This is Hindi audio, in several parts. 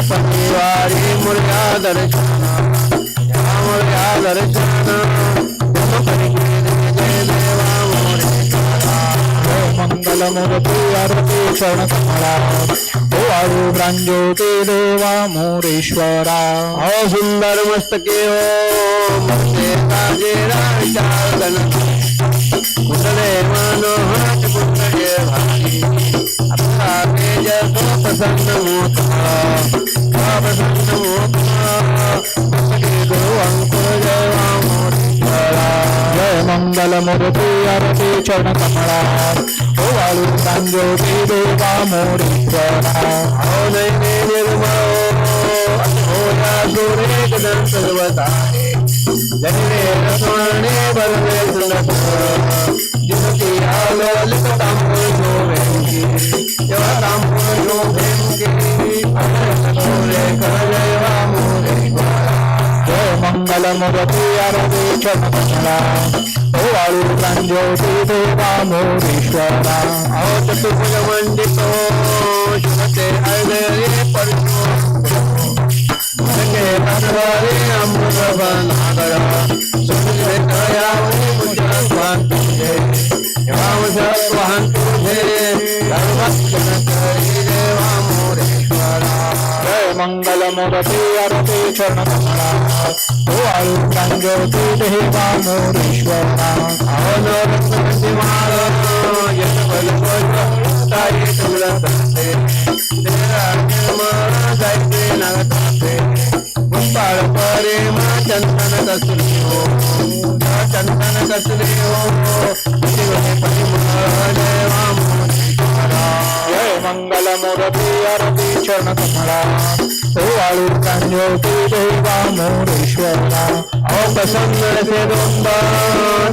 परिवारी मुर्गा दर्शन। मुर्गा दर्शन। जय मंगल चरण कमळा ओ देवा, मोरेश्वरा। हो सुंदर मस्तके मस्ते काजे राजागन कुंडले मनोहर कुंडले भारी। కావేయ గోపసన్నమూత గోపసన్నమూత అసగేదో అంకుర జయ మంగళమురతి అరటి చరణ కమలా ఓవాళు సంజోగి దేవామూరీశ్వర ఓనై నిర్మో ఓయా దూరేక దంతవతారే జయ స్వర్ణే బలమే సులభ ಮಂಗಳಮುರತಿ ಅರವೇ ಚಂದ್ರ ಓ ಅಳು ಸಂಜೋತಿ ದೇವಾಮೋರೀಶ್ವರ आरती चरण कमळा ओ आळू प्रांजोती देवा मोरेश्वरा अहो नरसिंह माळ यश बल ताई तुला करते तेरा निर्मळ जायते नागते मोरेश्वरा जय मंगल मूर्ती आरती चरण कमळा ओ आळू प्रांजोती देवा मोरेश्वरा अहो प्रसन्न से दोंद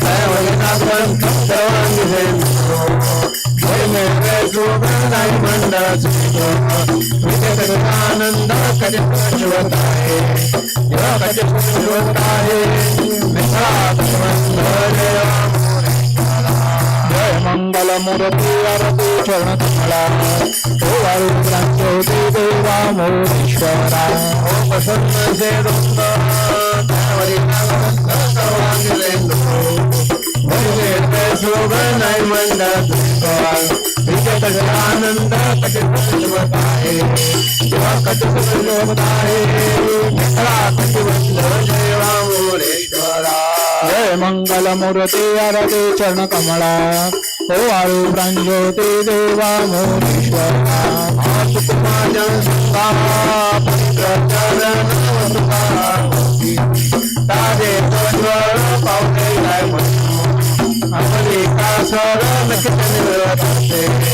सर्वांगी सेंद्रो जय मेरे सुगंधाई मंडळ सुखो विजय आनंद कटे शिवताये जेव्हा कटे भगवंत देवा मोरेश्वरा जय मंगल मूर्ती आरती चरण कमळा ओ आळू प्रांजोती देवा मोरेश्वरा ओ प्रसन्न से दोंद सर्वांगी सेंद्रो शोभनाय मंडळ विजय आनंद कटित शिवताये जेव्हा कटित शिवताये मित्रा कटिबंध देवा मोरेश्वरा जय मंगल मूर्ती आरती चरण कमळा ओ आळू प्रांजोती देवा मोरेश्वरा आतुक माझ्या संगा पवित्र चरण वसुता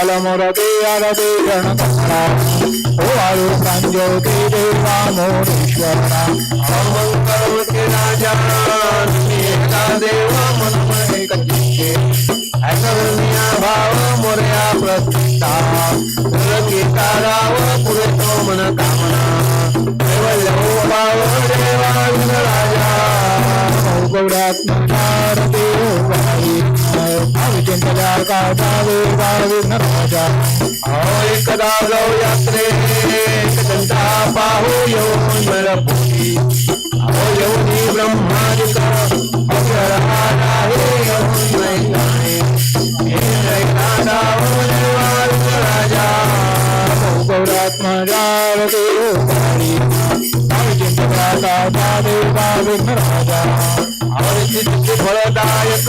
कलमुरते अरदे गणपता ओ आरो संज्योति देवा मोरेश्वरा अमं करोति राजा एका देवा मनमहे कचिष्ये ऐकरण्या भाव मोरया प्रतिष्ठा पुरके ताराव पुरतो मन कामना केवलो भाव देवा राजा गौरात्मकार देव भाविचिंतल्या कादावे भाविघ्न राजा अहो एकदा जाऊ यात्रे कंटा पाहू येऊन मिळपुरी अहो येऊनी ब्रह्मादिका अक्षर आहे येऊन मैदाने हे कांडावर देवाल राजा गौडात्मजारते भाविचिंतल्या कादावे भाविघ्न राजा अहो चित्त फळदायक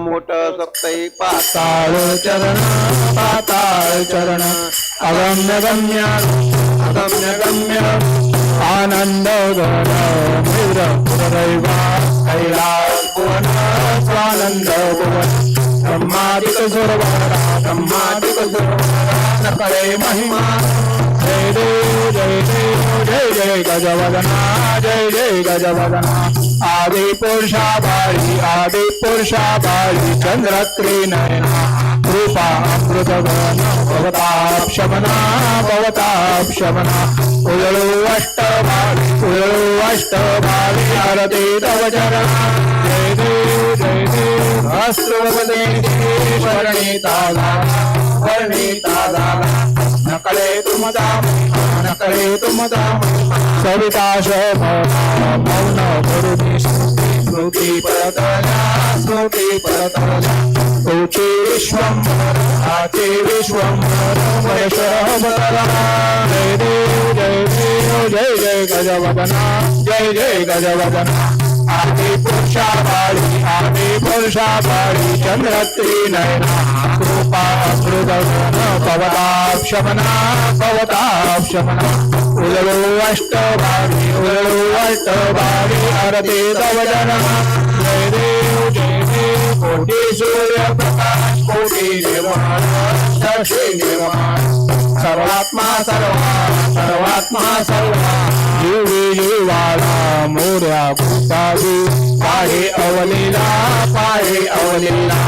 मोठ सप्तैक पाताळ चरण पाताळ चरण। अगम्य गम्य अगम्य गम्य आनंद घन मिर पुरदैवा कैलास भुवन स्वानंद भुवन। ब्रह्मादिक सुरवरा ब्रह्मादिक सुरवरा न करे महिमा। जय जय जय जय जय जय आदि पुरुषा बाळी आदि पुरुषा बाळी चंद्र त्रिनयना कृपा अमृतगण भवताक्षमना भवताक्षमना उजळू अष्टभावी हरते तव चरणा। जय देव जय देव अस्त्रवदे वर्णिता झाला वर्णिता झाला नकळे तुमदा नकळे तुमदा ಸ್ತುತಿ ಪರತಲ ಸ್ತುತಿ ಪರತಲ ಸ್ತುತಿ ವಿಶ್ವಂಬರ ಆಚೆ ವಿಶ್ವಂಬರ ವೈಶ್ವರ ಜಯ ದೇವ ಜಯ ದೇವ ಜಯ ಜಯ ಗಜವದನ ಜಯ ಜಯ ಗಜವದನ ಆದಿ पुरुषा आदि पुरुषा बाळी चंद्र त्रिनयना कृपा अमृतगण भवताक्षमना भवताक्षमना उजळू अष्टभावी उजळू अष्टभावी आरती तव जना जय देव जय देव, कोटी सूर्य प्रकाश कोटी निर्माण दक्षिण निर्माण। सर्वात्मा सर्वा सर्वात्मा सर्वा। जीवी जीवाला मोऱ्या भूतावी पाहे अवलीला पाहे अवलीला।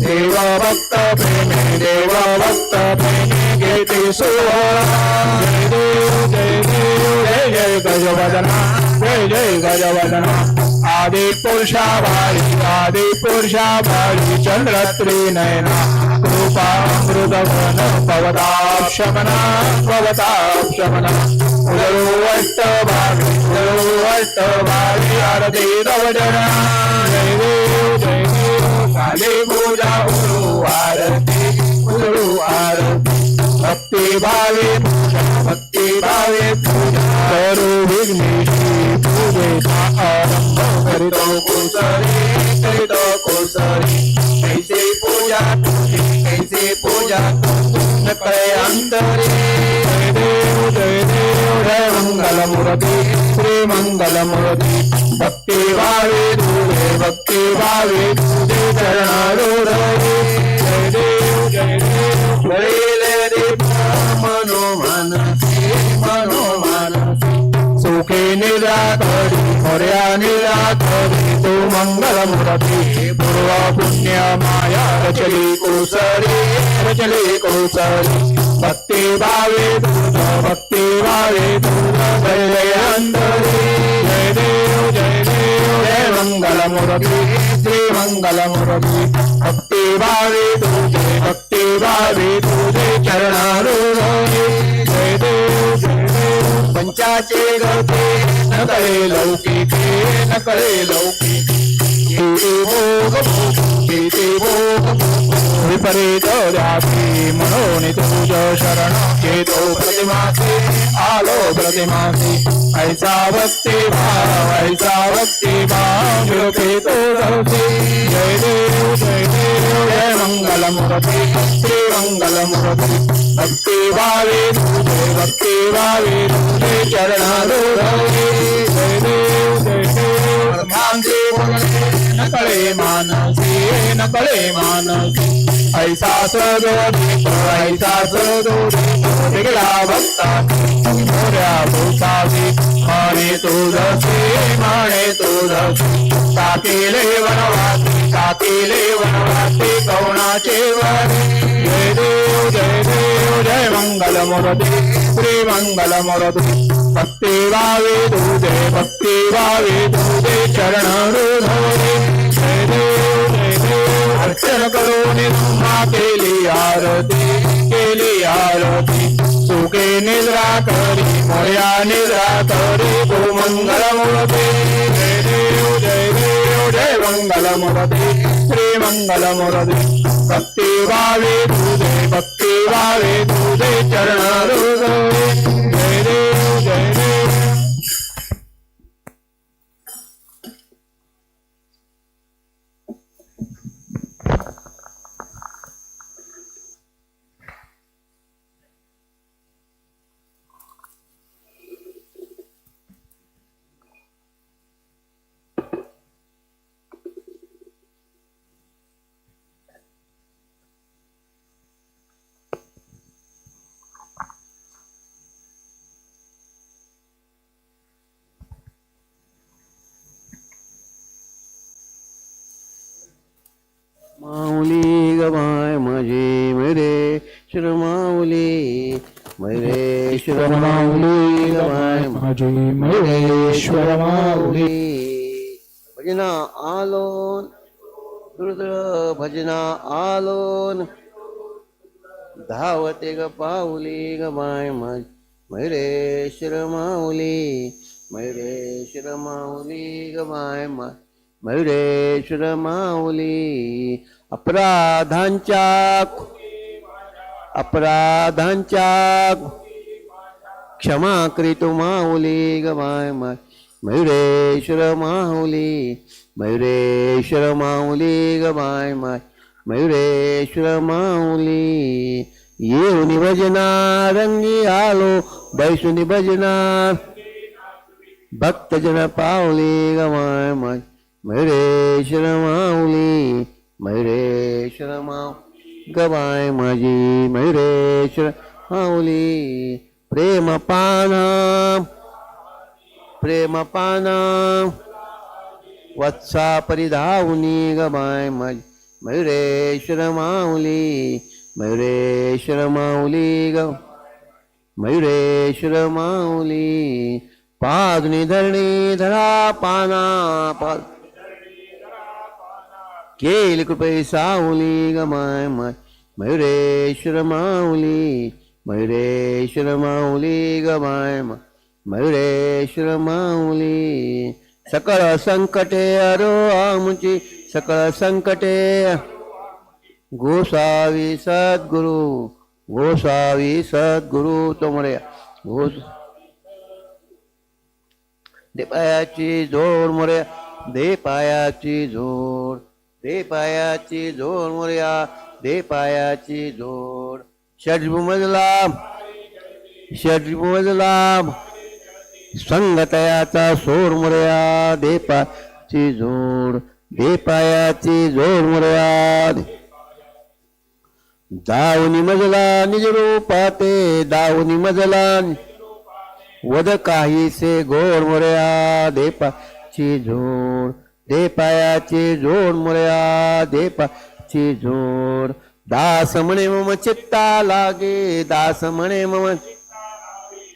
देव भक्त प्रेमे देव भक्त प्रेमे घेते सोहळा जय देव जय देव, जय जय गजवदना, जय जय गजवदना। आदि पुरुषा बाळी आदि पुरुषा बाळी चंद्र त्रिनयना कृपा अमृतघन भवताक्षमना। भवताक्षमना उदरो अष्टभावी उदरो अष्टभावी आरती तव जना जय देव जय देव काले पूजा उदरू आरती उदरू आरती भक्ती भावे पूजा भक्ती भावे पूजा करू विघ्नेशी पूजेचा आरंभ कर करीतो कुसरी करीतो कुसरी कैसे पूजा कैसे पूजा कळे अंतरे जय देव जय देव जय मंगल मूर्ती श्री मंगल मोर्या निराकरी तो मंगल मुरती पूर्वा पुण्य माया रचली कुसरी रचली कुसरी। भक्ती भावे तुझ भक्ती भावे तुझ जय जय अंतरी जय देव जय देव जय मंगल मुरती श्री मंगल मुरती भक्ती भावे तुझे भक्ती भावे तुझे चरणारू जय देव जय देव पंचाचे गते नकळे लौकिक नकळे लौकिक कळे लौकिके विपरीत जाती म्हणून तुझ शरण येतो प्रतिमासे. आलो प्रतिमासे. ऐसा भक्ती भाव ऐसा भक्ती भाव सुखी तुळसी जय देव जय देव जय मंगल मूर्ती. श्री मंगल मूर्ती. भक्ती भावे तुझे भक्ती भावे तुझे चरणारूढे कळे मानसी न कळे मानसी। ऐसा ऐसा सगो भक्ता मोऱ्या भूतावी माने तुझसे माने तुझसे टाकीले वनवासी टाकीले वनवासी कवणाचे वरे। जय देव जय देव जय मंगल मुरदे श्री मंगल मुरदे। भक्ती वावे दूधे भक्ती वावे दूधे चरण रुधोरे अर्चन करून तुम्हा केली आरती लिए आरती। सुखे निद्रा करी, मोया निद्रा करी तू मंगल मूर्ती जय देव जय देव, जय मंगल मूर्ती श्री मंगल मूर्ती भक्ती भावे तुझे, भक्ति भावे तुझे चरण जय देव माऊली गमाय माझे मेरे श्रमाऊली, मैरे श्रमाऊली गमाय माझे महेश्वर माऊली भजना आलोन दुर्दळ भजना आलोन, धावते ग पाऊली गमाय माझ मैरेश्वर माऊली मैरेश्वर माऊली गमाय मा मैरेश्वर माऊली अपराधांच्या अपराधांच्या क्षमा करीतो माऊली गमाय my Mayureshwar Mauli Mayureshwar Mauli गमाय my Mayureshwar माऊली येऊनी भजना रंगी आलो बैसुनी भजना भक्तजन पावली गमाय माय मयुरेश्वर माऊली मयुरेश्वर माव गवाय माझी मयुरेश्वर माऊली प्रेम पाना प्रेम पाना वत्सा परिधावनी गमाय माझी मयुरेश्वर माऊली मयुरेश्वर माऊली ग मयुरेश्वर माऊली. पादुनी धरणी धरा पाना पाद केली कृपे सावली गमाय my Mayureshwar Mauli Mayureshwar Mauli गमाय my Mayureshwar माऊली सकळ संकटे अरो आमची सकळ संकटे गोसावी सद्गुरु गोसावी सद्गुरु तोमरे गोस दे पायाची जोड मोर्या दे पायाची जोड दे पायाची जोड मोर्या दे पायाची जोड. षडभुमजला षडभुमजला संगतयाचा सोड मोर्या दे पायाची जोड. दे पायाची जोड मोर्या दावनी मजला निज रूपाते दावनी मजला वद काहीसे गोड मोर्या दे पायाची जोड. दे पायाचे जोड मुळ्या दे पायाचे जोड. दास म्हणे मम चित्ता लागे दास म्हणे मम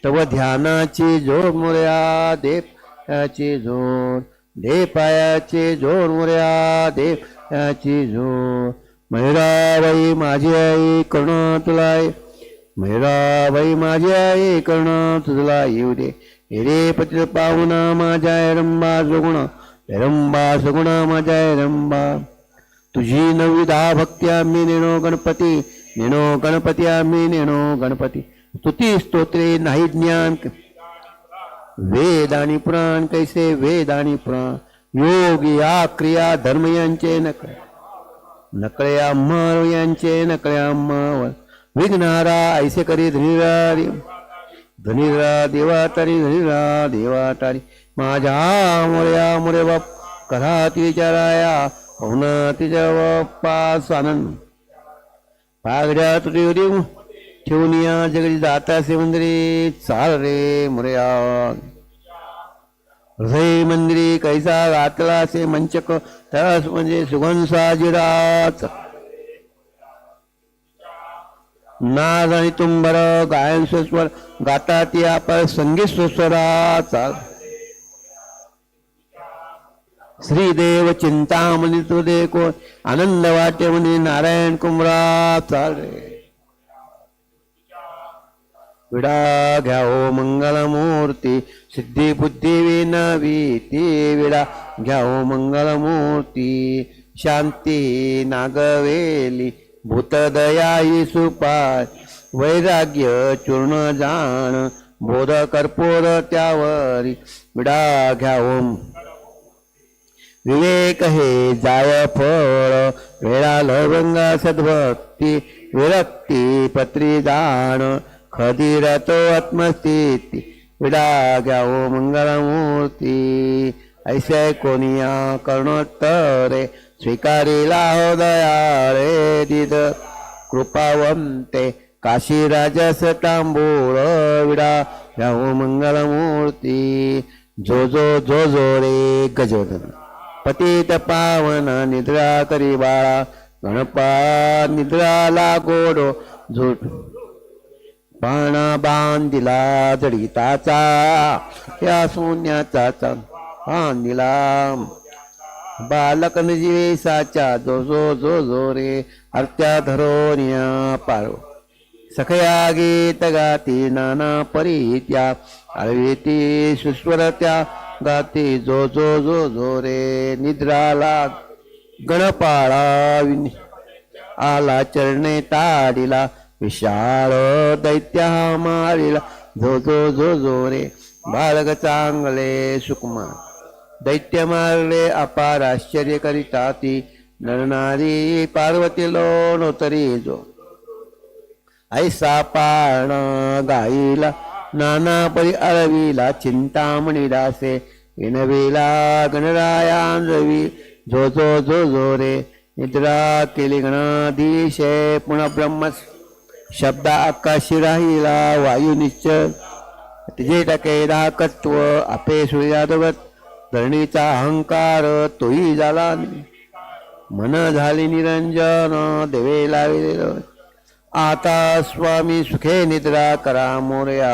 तव ध्यानाची जोड मुळ्या दे पायाचे जोड. दे पायाचे जोड मुळ्या दे पायाचे जोड. मैराबाई माझी आई करुणा तुला आहे. माझी आई करुणा तुझला येऊ दे. हिरे पत्र पाहुणा माझ्या रंबा सुगुणा रंबा सुगुणा माझ्या रंबा तुझी नवी दहा भक्ती आम्ही नेणो गणपती नेणो गणपती आम्ही नेणो गणपती। स्तुती स्तोत्रे नाही ज्ञान। वेद पुराण कैसे, वेद पुराण। योग या क्रिया धर्म यांचे नक नकळे आम्हा यांचे नकळे आम्हा विघ्नारा ऐसे करी धनिरा धनिरा देवा तारी, धनिरा देवा तारी। माझ्या मोर्या मोरे बाप करा तिचाराया होना तिच्या बाप्पा आनंद पागड्या तुझे होती ठेवून या जगडी जाता से मंदिरी चाल रे मोर्या। हृदय मंदिरी कैसा घातला से मंचक तस म्हणजे सुगंध साजिराच नाद आणि तुंबर गायन स्वस्वर गाता ती आपण संगीत स्वस्वराचा श्रीदेव चिंतामणी तुदे कोण आनंद वाटे म्हणे नारायण कुमरा चाले विडा घ्या घ्याओ मंगलमूर्ती सिद्धी बुद्धी विनवी ती विडा घ्या ओ मंगलमूर्ती शांती नागवेली भूतदयाई सुपाय वैराग्य चूर्ण जाण बोध कर्पूर त्यावरी विडा घ्या ओम। विवेक हे जाय फळ वेळा लवंग सद्भक्ती विरक्ती पत्री दान खदिरतो आत्मस्थिती विडा घ्यावो मंगळमूर्ती ऐसे कोणिया कर्णोत्तरे स्वीकारिला हो दयाळे दिद. कृपावंते काशी राजस तांबूळ विडा घ्यावो मंगळमूर्ती जो जो जो जो रे गजोदन. पतित पावन निद्रा करी बाळा. गणपा निद्राला गोडो झोट. पाणा बांधिला जडिताचा. या सोन्याचा बांधिला. बालक निजीवेसाच्या जो जो जो जो रे. हरत्या धरोनिया पारो. सखया गीत गाती नाना परित्या. सुस्वर त्या गाती जो जो जो जो रे निद्राला गणपाळा आला चरणे ताडिला विशाळ दैत्या मारिला जो जो जो जो रे बाळग चांगले सुकुमार. दैत्य मारले अपार आश्चर्य करिता ती नरणारी पार्वती लोणोतरी जो. ऐसा पाण गाईला नाना परी अळवीला चिंतामणी दासे विनवीला गणरायांजवी झो जो जो जो रे निद्रा केली गणाधीशे पुन्हा ब्रह्म शब्द आकाशी राहिला वायू निश्चल तिजे टके दाहकत्व आपे सूर्यादवत धरणीचा अहंकार तोही झाला मन झाली निरंजन देवे लाविलेलं. आता स्वामी सुखे निद्रा करा मोर्या।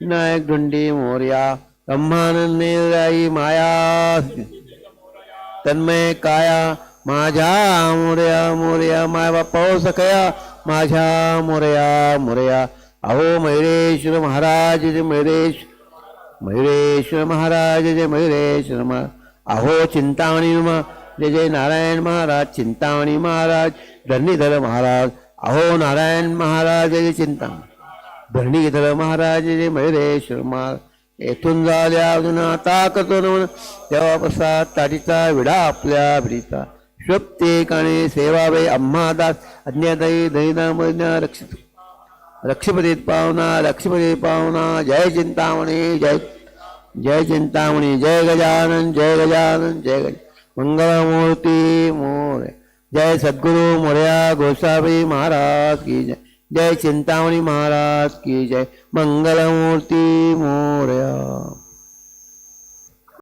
विनायक ढुंडी मोर्या। ब्रह्मानंदे माया। तन्मय काया। माझ्या मोर्या मोर्या। माय बापा सखया। माझ्या मोर्या मोर्या। अहो मयुरेश्वर महाराज, जय मयुरेश मयुरेश्वर महाराज, जय मयुरेश्वर अहो चिंतामणी जय जय नारायण महाराज, चिंतामणी महाराज, धरणीधर महाराज। अहो नारायण महाराज चिंता धरणीधर महाराज जय मयुरेश्वर येथून झाल्या अजून आता तेव्हा प्रसाद ताटीचा विडा आपल्या भिडीचा शोभते काणे सेवावे अम्मा दास अज्ञादायी दैनामज्ञा रक्षित. लक्ष्मीपतीत पावना रक्षपती पावना जय चिंतामणी जय. जय चिंतामणी. जय गजानन जय गजानन जय गज. मंगळमूर्ती मोरे. जय सदगुरु मोरिया गोसावी महाराज की जय। जय चिंतामणी महाराज की जय। मंगलमूर्ति मोर्या।